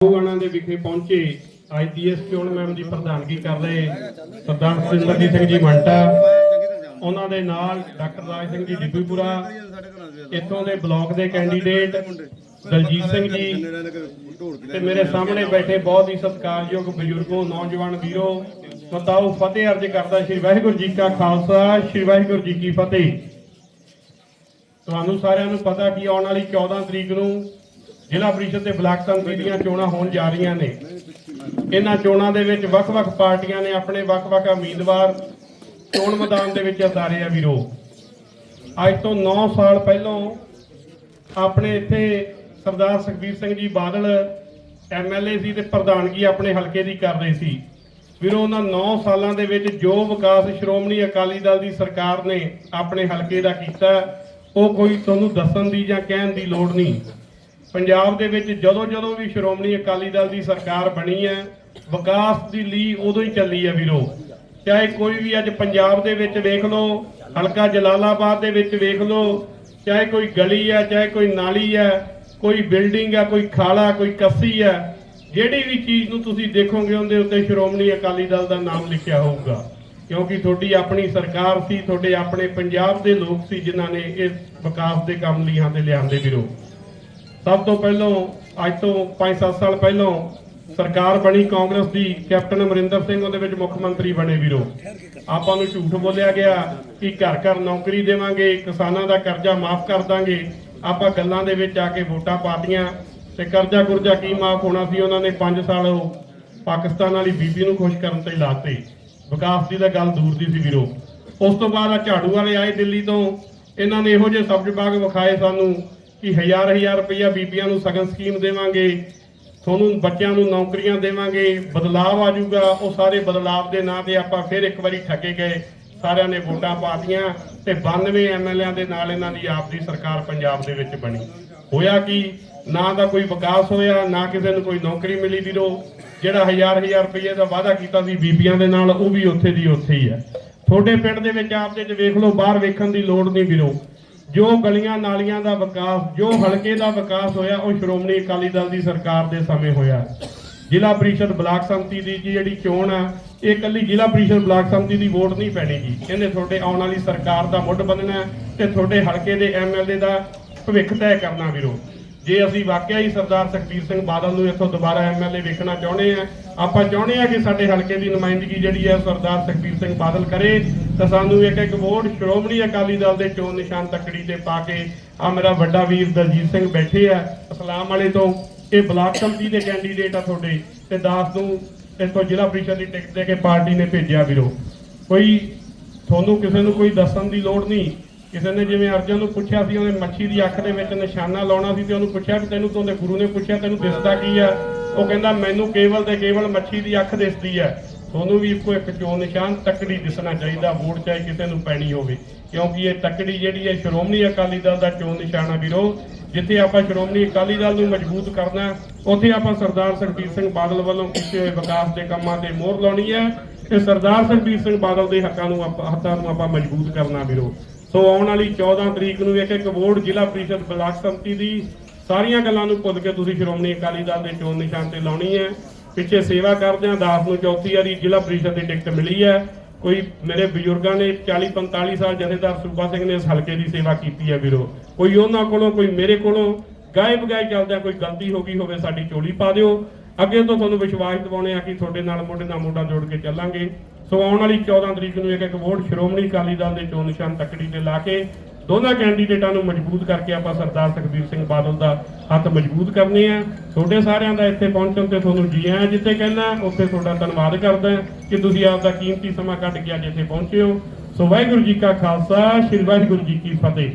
ਗਾਣਾ ਦੇ ਵਿਖੇ ਪਹੁੰਚੇ ਆਈਪੀਐਸ ਚੋਣ ਮੈਮ ਦੀ ਪ੍ਰਧਾਨਗੀ ਕਰ ਰਹੇ ਸਰਦਾਰ ਸਿੰਦਰਜੀਤ ਸਿੰਘ ਜੀ ਮੰਟਾ ਉਹਨਾਂ ਦੇ ਨਾਲ ਡਾਕਟਰ ਰਾਜ ਸਿੰਘ ਜੀ ਡਿੱਬੀਪੁਰਾ, ਇੱਥੋਂ ਦੇ ਬਲਾਕ ਦੇ ਕੈਂਡੀਡੇਟ ਦਲਜੀਤ ਸਿੰਘ ਜੀ ਤੇ ਮੇਰੇ ਸਾਹਮਣੇ ਬੈਠੇ ਬਹੁਤ ਹੀ ਸਤਿਕਾਰਯੋਗ ਬਜ਼ੁਰਗੋ, ਨੌਜਵਾਨ ਵੀਰੋ ਬਤਾਓ ਫਤਿਹ ਅਰਜ ਕਰਦਾ ਸ਼੍ਰੀ ਵਾਹਿਗੁਰੂ ਜੀ ਕਾ ਖਾਲਸਾ, ਸ਼੍ਰੀ ਵਾਹਿਗੁਰੂ ਜੀ ਕੀ ਫਤਿਹ। ਤੁਹਾਨੂੰ ਸਾਰਿਆਂ ਨੂੰ ਪਤਾ ਕਿ ਆਉਣ ਵਾਲੀ 14 ਤਰੀਕ ਨੂੰ ਜ਼ਿਲ੍ਹਾ ਪ੍ਰੀਸ਼ਦ ਤੇ ਬਲਾਕ ਸੰਮਤੀ ਦੀਆਂ ਚੋਣਾਂ ਹੋਣ ਜਾ ਰਹੀਆਂ ਨੇ। ਇਹਨਾਂ ਚੋਣਾਂ ਦੇ ਵਿੱਚ ਵੱਖ-ਵੱਖ ਪਾਰਟੀਆਂ ਨੇ ਆਪਣੇ ਵੱਖ-ਵੱਖ ਉਮੀਦਵਾਰ ਚੋਣ ਮੈਦਾਨ ਦੇ ਵਿੱਚ ਉਤਾਰੇ ਆ ਵੀਰੋ। ਅੱਜ ਤੋਂ 9 ਸਾਲ ਪਹਿਲਾਂ ਆਪਣੇ ਇੱਥੇ ਸਰਦਾਰ ਸੁਖਬੀਰ ਸਿੰਘ ਜੀ ਬਾਦਲ ਐਮਐਲਏ ਸੀ ਤੇ ਪ੍ਰਧਾਨਗੀ ਆਪਣੇ ਹਲਕੇ ਦੀ ਕਰ ਰਹੇ ਸੀ। ਵੀਰੋ, ਉਹਨਾਂ 9 ਸਾਲਾਂ ਦੇ ਵਿੱਚ ਜੋ ਵਿਕਾਸ ਸ਼੍ਰੋਮਣੀ ਅਕਾਲੀ ਦਲ ਦੀ ਸਰਕਾਰ ਨੇ ਆਪਣੇ ਹਲਕੇ ਦਾ ਕੀਤਾ, ਉਹ ਕੋਈ ਤੁਹਾਨੂੰ ਦੱਸਣ ਦੀ ਜਾਂ ਕਹਿਣ ਦੀ ਲੋੜ ਨਹੀਂ। ਪੰਜਾਬ ਦੇ ਵਿੱਚ ਜਦੋਂ ਜਦੋਂ ਵੀ ਸ਼੍ਰੋਮਣੀ ਅਕਾਲੀ ਦਲ ਦੀ ਸਰਕਾਰ ਬਣੀ ਹੈ, ਵਿਕਾਸ ਦੀ ਲੀ ਉਦੋਂ ਹੀ ਚੱਲੀ ਹੈ ਵੀਰੋ। ਚਾਹੇ ਕੋਈ ਵੀ ਅੱਜ ਪੰਜਾਬ ਦੇ ਵਿੱਚ ਵੇਖ ਲਓ, ਹਲਕਾ ਜਲਾਲਾਬਾਦ ਦੇ ਵਿੱਚ ਵੇਖ ਲਓ, ਚਾਹੇ ਕੋਈ ਗਲੀ ਹੈ, ਚਾਹੇ ਕੋਈ ਨਾਲੀ ਹੈ, ਕੋਈ ਬਿਲਡਿੰਗ ਹੈ, ਕੋਈ ਖਾਲਾ, ਕੋਈ ਕੱਸੀ ਹੈ, ਜਿਹੜੀ ਵੀ ਚੀਜ਼ ਨੂੰ ਤੁਸੀਂ ਦੇਖੋਗੇ ਉਹਦੇ ਉੱਤੇ ਸ਼੍ਰੋਮਣੀ ਅਕਾਲੀ ਦਲ ਦਾ ਨਾਮ ਲਿਖਿਆ ਹੋਊਗਾ। ਕਿਉਂਕਿ ਤੁਹਾਡੀ ਆਪਣੀ ਸਰਕਾਰ ਸੀ, ਤੁਹਾਡੇ ਆਪਣੇ ਪੰਜਾਬ ਦੇ ਲੋਕ ਸੀ ਜਿਨ੍ਹਾਂ ਨੇ ਇਸ ਵਿਕਾਸ ਦੇ ਕੰਮ ਲੀਹਾਂ ਤੇ ਲਿਆਂਦੇ ਵੀਰੋ। ਸਭ ਤੋਂ ਪਹਿਲਾਂ, ਅੱਜ ਤੋਂ 5-7 ਸਾਲ ਪਹਿਲਾਂ ਸਰਕਾਰ ਬਣੀ ਕਾਂਗਰਸ ਦੀ, ਕੈਪਟਨ ਅਮਰਿੰਦਰ ਸਿੰਘ ਉਹਦੇ ਵਿੱਚ ਮੁੱਖ ਮੰਤਰੀ ਬਣੇ ਵੀਰੋ। ਆਪਾਂ ਨੂੰ ਝੂਠ ਬੋਲਿਆ ਗਿਆ ਕਿ ਘਰ ਘਰ ਨੌਕਰੀ ਦੇਵਾਂਗੇ, ਕਿਸਾਨਾਂ ਦਾ ਕਰਜ਼ਾ ਮਾਫ ਕਰ ਦਾਂਗੇ। ਆਪਾਂ ਗੱਲਾਂ ਦੇ ਵਿੱਚ ਆ ਕੇ ਵੋਟਾਂ ਪਾਤੀਆਂ ਤੇ ਕਰਜ਼ਾ ਕੁਰਜ਼ਾ ਕੀ ਮਾਫ ਹੋਣਾ ਸੀ ਉਹਨਾਂ ਨੇ 5 ਸਾਲ ਉਹ ਪਾਕਿਸਤਾਨ ਵਾਲੀ ਬੀਬੀ ਨੂੰ ਖੁਸ਼ ਕਰਨ ਤੇ ਲਾਤੇ। ਵਿਕਾਸ ਦੀ ਤਾਂ ਗੱਲ ਦੂਰ ਦੀ ਸੀ ਵੀਰੋ। ਉਸ ਤੋਂ ਬਾਅਦ ਆ ਝਾੜੂ ਵਾਲੇ ਆਏ ਦਿੱਲੀ ਤੋਂ। ਇਹਨਾਂ ਨੇ ਇਹੋ ਜਿਹੇ ਸਬਜ਼ ਬਾਗ ਵਿਖਾਏ ਸਾਨੂੰ। ਕਿ ਹਜ਼ਾਰ ਹਜ਼ਾਰ ਰੁਪਈਆ ਬੀਬੀਆਂ ਨੂੰ ਸਗਨ ਸਕੀਮ ਦੇਵਾਂਗੇ, ਤੁਹਾਨੂੰ ਬੱਚਿਆਂ ਨੂੰ ਨੌਕਰੀਆਂ ਦੇਵਾਂਗੇ, ਬਦਲਾਵ ਆ ਜਾਊਗਾ। ਉਹ ਸਾਰੇ ਬਦਲਾਵ ਦੇ ਨਾਂ ਤੇ ਆਪਾਂ ਫਿਰ ਇੱਕ ਵਾਰੀ ਠੱਗੇ ਗਏ। ਸਾਰਿਆਂ ਨੇ ਵੋਟਾਂ ਪਾਤੀਆਂ ਤੇ 92 ਐਮਐਲਏਆਂ ਦੇ ਨਾਲ ਇਹਨਾਂ ਦੀ ਆਪ ਦੀ ਸਰਕਾਰ ਪੰਜਾਬ ਦੇ ਵਿੱਚ ਬਣੀ। ਹੋਇਆ ਕਿ? ਨਾ ਦਾ ਕੋਈ ਵਿਕਾਸ ਹੋਇਆ, ਨਾ ਕਿਸੇ ਨੂੰ ਕੋਈ ਨੌਕਰੀ ਮਿਲੀ ਵੀਰੋ। ਜਿਹੜਾ ਹਜ਼ਾਰ ਹਜ਼ਾਰ ਰੁਪਏ ਦਾ ਵਾਅਦਾ ਕੀਤਾ ਸੀ ਬੀਬੀਆਂ ਦੇ ਨਾਲ, ਉਹ ਵੀ ਉੱਥੇ ਦੀ ਉੱਥੇ ਹੀ ਹੈ। ਤੁਹਾਡੇ ਪਿੰਡ ਦੇ ਵਿੱਚ ਆਪ ਦੇ ਚ ਵੇਖ ਲਓ, ਬਾਹਰ ਵੇਖਣ ਦੀ ਲੋੜ ਨਹੀਂ ਵੀਰੋ। ਜੋ ਗਲੀਆਂ ਨਾਲੀਆਂ ਦਾ ਵਿਕਾਸ, ਜੋ ਹਲਕੇ ਦਾ ਵਿਕਾਸ ਹੋਇਆ, ਉਹ ਸ਼੍ਰੋਮਣੀ ਅਕਾਲੀ ਦਲ ਦੀ ਸਰਕਾਰ ਦੇ ਸਮੇਂ ਹੋਇਆ। ਜ਼ਿਲ੍ਹਾ ਪ੍ਰੀਸ਼ਦ ਬਲਾਕ ਸੰਮਤੀ ਦੀ ਜੀ ਜਿਹੜੀ ਚੋਣ ਆ, ਇਹ ਇਕੱਲੀ ਜ਼ਿਲ੍ਹਾ ਪ੍ਰੀਸ਼ਦ ਬਲਾਕ ਸੰਮਤੀ ਦੀ ਵੋਟ ਨਹੀਂ ਪੈਣੀ ਜੀ। ਕਹਿੰਦੇ ਤੁਹਾਡੇ ਆਉਣ ਵਾਲੀ ਸਰਕਾਰ ਦਾ ਮੁੱਢ ਬੰਨਣਾ ਹੈ ਤੇ ਤੁਹਾਡੇ ਹਲਕੇ ਦੇ ਐਮਐਲਏ ਦਾ ਭਵਿੱਖ ਤੈਅ ਕਰਨਾ ਵੀਰੋ। ਜੇ ਅਸੀਂ ਵਾਕਿਆ ਹੀ ਸਰਦਾਰ ਸੁਖਬੀਰ ਸਿੰਘ ਬਾਦਲ ਨੂੰ ਇੱਥੋਂ ਦੁਬਾਰਾ ਐਮਐਲਏ ਵੇਖਣਾ ਚਾਹੁੰਦੇ ਆ ਆਪਾਂ ਚਾਹੁੰਦੇ ਆ ਕਿ ਸਾਡੇ ਹਲਕੇ ਦੀ ਨੁਮਾਇੰਦਗੀ ਜਿਹੜੀ ਹੈ, ਸਰਦਾਰ ਸੁਖਬੀਰ ਸਿੰਘ ਬਾਦਲ ਕਰੇ। ਤਾਂ ਸਾਨੂੰ ਇੱਕ ਇੱਕ ਵੋਟ ਸ਼੍ਰੋਮਣੀ ਅਕਾਲੀ ਦਲ ਦੇ ਚੋਣ ਨਿਸ਼ਾਨ ਤੱਕੜੀ ਤੇ ਪਾ ਕੇ ਆ ਮੇਰਾ ਵੱਡਾ ਵੀਰ ਦਲਜੀਤ ਸਿੰਘ ਬੈਠੇ ਆ, ਅਸਲਾਮ ਵਾਲੇ ਤੋਂ। ਇਹ ਬਲਾਕ ਸੰਮਤੀ ਦੇ ਕੈਂਡੀਡੇਟ ਆ ਤੁਹਾਡੇ ਤੇ ਦਾਸ ਨੂੰ ਇੱਥੋਂ ਜ਼ਿਲ੍ਹਾ ਪ੍ਰੀਸ਼ਦ ਦੀ ਟਿਕਟ ਦੇ ਕੇ ਪਾਰਟੀ ਨੇ ਭੇਜਿਆ ਵੀਰੋ। ਕੋਈ ਤੁਹਾਨੂੰ ਕਿਸੇ ਨੂੰ ਕੋਈ ਦੱਸਣ ਦੀ ਲੋੜ ਨਹੀਂ। ਕਿਸੇ ਨੇ ਜਿਵੇਂ ਅਰਜਨ ਨੂੰ ਪੁੱਛਿਆ ਸੀ, ਉਹਨੇ ਮੱਛੀ ਦੀ ਅੱਖ ਦੇ ਵਿੱਚ ਨਿਸ਼ਾਨਾ ਲਾਉਣਾ ਸੀ ਤੇ ਉਹਨੂੰ ਪੁੱਛਿਆ ਵੀ ਤੈਨੂੰ ਤੋਂ ਗੁਰੂ ਨੇ ਪੁੱਛਿਆ, ਤੈਨੂੰ ਦਿਸਦਾ ਕੀ ਆ? ਉਹ ਕਹਿੰਦਾ, ਮੈਨੂੰ ਕੇਵਲ ਤੇ ਕੇਵਲ ਮੱਛੀ ਦੀ ਅੱਖ ਦਿਸਦੀ ਹੈ ਤੁਹਾਨੂੰ ਵੀ ਇੱਕੋ ਇੱਕ ਚੋਣ ਨਿਸ਼ਾਨ ਤਕੜੀ ਦਿਸਣਾ ਚਾਹੀਦਾ, ਵੋਟ ਚਾਹੇ ਕਿਸੇ ਨੂੰ ਪੈਣੀ ਹੋਵੇ। ਕਿਉਂਕਿ ਇਹ ਤਕੜੀ ਜਿਹੜੀ ਹੈ, ਸ਼੍ਰੋਮਣੀ ਅਕਾਲੀ ਦਲ ਦਾ ਚੋਣ ਨਿਸ਼ਾਨਾ ਆ ਵੀਰੋ, ਜਿੱਥੇ ਆਪਾਂ ਸ਼੍ਰੋਮਣੀ ਅਕਾਲੀ ਦਲ ਨੂੰ ਮਜ਼ਬੂਤ ਕਰਨਾ ਉੱਥੇ ਆਪਾਂ ਸਰਦਾਰ ਸੁਖਬੀਰ ਸਿੰਘ ਬਾਦਲ ਵੱਲੋਂ ਕੀਤੇ ਹੋਏ ਵਿਕਾਸ ਦੇ ਕੰਮਾਂ ਤੇ ਮੋਹਰ ਲਾਉਣੀ ਹੈ ਤੇ ਸਰਦਾਰ ਸੁਖਬੀਰ ਸਿੰਘ ਬਾਦਲ ਦੇ ਹੱਕਾਂ ਨੂੰ ਆਪਾਂ, ਹੱਥਾਂ ਨੂੰ ਆਪਾਂ ਮਜ਼ਬੂਤ ਕਰਨਾ ਵੀਰੋ। ਸੋ ਆਉਣ ਵਾਲੀ 14 ਤਰੀਕ ਨੂੰ ਇੱਕ ਇੱਕ ਵੋਟ ਜ਼ਿਲ੍ਹਾ ਪ੍ਰੀਸ਼ਦ ਬਲਾਕ ਸੰਮਤੀ ਦੀ, ਸਾਰੀਆਂ ਗੱਲਾਂ ਨੂੰ ਭੁੱਲ ਕੇ ਤੁਸੀਂ ਸ਼੍ਰੋਮਣੀ ਅਕਾਲੀ ਦਲ ਦੇ ਚੋਣ ਨਿਸ਼ਾਨ ਤੇ ਲਾਉਣੀ ਹੈ। ਪਿੱਛੇ ਸੇਵਾ ਕਰਦਿਆਂ ਦਾਸ ਨੂੰ ਚੌਥੀ ਵਾਰੀ ਜ਼ਿਲ੍ਹਾ ਪ੍ਰੀਸ਼ਦ ਦੀ ਟਿਕਟ ਮਿਲੀ ਹੈ। ਕੋਈ ਮੇਰੇ ਬਜ਼ੁਰਗਾਂ ਨੇ 40 45 ਸਾਲ ਜਥੇਦਾਰ ਸੂਬਾ ਸਿੰਘ ਨੇ ਇਸ ਹਲਕੇ ਦੀ ਸੇਵਾ ਕੀਤੀ ਹੈ ਵੀਰੋ। ਕੋਈ ਉਹਨਾਂ ਕੋਲੋਂ, ਕੋਈ ਮੇਰੇ ਕੋਲੋਂ ਗਾਏ ਬਗਾਏ ਚੱਲਦਿਆਂ ਕੋਈ ਗਲਤੀ ਹੋ ਗਈ ਹੋਵੇ ਸਾਡੀ ਚੋਲੀ ਪਾ ਦਿਓ। ਅੱਗੇ ਤੋਂ ਤੁਹਾਨੂੰ ਵਿਸ਼ਵਾਸ ਦਿਵਾਉਣੇ ਆ ਕਿ ਤੁਹਾਡੇ ਨਾਲ ਮੋਢੇ ਨਾਲ ਮੋਢਾ ਜੋੜ ਕੇ ਚੱਲਾਂਗੇ। ਸੋ ਆਉਣ ਵਾਲੀ 14 ਤਰੀਕ ਨੂੰ ਇੱਕ ਇੱਕ ਵੋਟ ਸ਼੍ਰੋਮਣੀ ਅਕਾਲੀ ਦਲ ਦੇ ਚੋਣ ਨਿਸ਼ਾਨ ਤੱਕੜੀ ਤੇ ਲਾ ਕੇ ਦੋਨਾਂ ਕੈਂਡੀਡੇਟਾਂ ਨੂੰ ਮਜ਼ਬੂਤ ਕਰਕੇ ਆਪਾਂ ਸਰਦਾਰ ਸੁਖਬੀਰ ਸਿੰਘ ਬਾਦਲ ਦਾ ਹੱਥ ਮਜ਼ਬੂਤ ਕਰਨੇ ਆ। ਤੁਹਾਡੇ ਸਾਰਿਆਂ ਦਾ ਇੱਥੇ ਪਹੁੰਚਣ ਤੇ ਤੁਹਾਨੂੰ ਜੀ ਆਇਆਂ ਜਿੱਥੇ ਕਹਿੰਦਾ, ਉੱਥੇ ਤੁਹਾਡਾ ਧੰਨਵਾਦ ਕਰਦਾ ਕਿ ਤੁਸੀਂ ਆਪ ਦਾ ਕੀਮਤੀ ਸਮਾਂ ਕੱਢ ਕੇ ਅੱਜ ਇੱਥੇ ਪਹੁੰਚੇ ਹੋ। ਸੋ ਵਾਹਿਗੁਰੂ ਜੀ ਕਾ ਖਾਲਸਾ, ਸ੍ਰੀ ਵਾਹਿਗੁਰੂ ਜੀ ਕੀ ਫਤਿਹ।